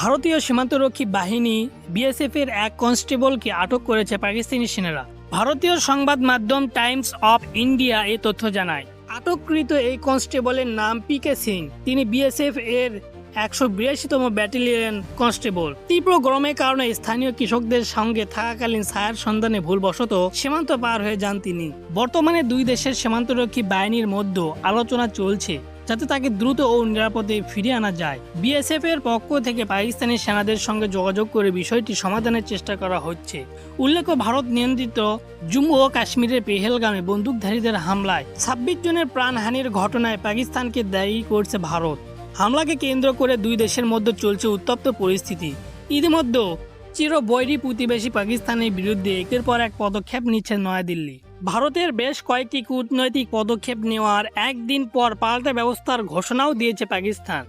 ভারতীয় সীমান্তরক্ষী বাহিনী বিএসএফ এর এক কনস্টেবলকে আটক করেছে পাকিস্তানি সেনারা। ভারতীয় সংবাদ মাধ্যম টাইমস অফ ইন্ডিয়া এই তথ্য জানায়, আটককৃত এই কনস্টেবলের নাম পি কে সিং। তিনি বিএসএফ এর একশো বিরাশিতম ব্যাটালিয়ন কনস্টেবল। তীব্র গরমের কারণে স্থানীয় কৃষকদের সঙ্গে থাকাকালীন ছায়ার সন্ধানে ভুলবশত সীমান্ত পার হয়ে যান তিনি। বর্তমানে দুই দেশের সীমান্তরক্ষী বাহিনীর মধ্যে আলোচনা চলছে। যাতে তাকে দ্রুত ও নিরাপদে ফিরিয়ে আনা যায়। বিএসএফ এর পক্ষ থেকে পাকিস্তানি সেনাদের সঙ্গে যোগাযোগ করে বিষয়টি সমাধানের চেষ্টা করা হচ্ছে। উল্লেখ্য, ভারত নিয়ন্ত্রিত জম্মু ও কাশ্মীরের পেহেলগামে বন্দুকধারীদের হামলায় ছাব্বিশ জনের প্রাণহানির ঘটনায় পাকিস্তানকে দায়ী করছে ভারত। হামলাকে কেন্দ্র করে দুই দেশের মধ্যে চলছে উত্তপ্ত পরিস্থিতি। ইতিমধ্যে চির বৈরী প্রতিবেশী পাকিস্তানের বিরুদ্ধে একের পর এক পদক্ষেপ নিচ্ছে নয়াদিল্লি। ভারতের বেশ কয়েকটি কূটনৈতিক পদক্ষেপ নেওয়ার একদিন পর পাল্টা ব্যবস্থার ঘোষণাও দিয়েছে পাকিস্তান।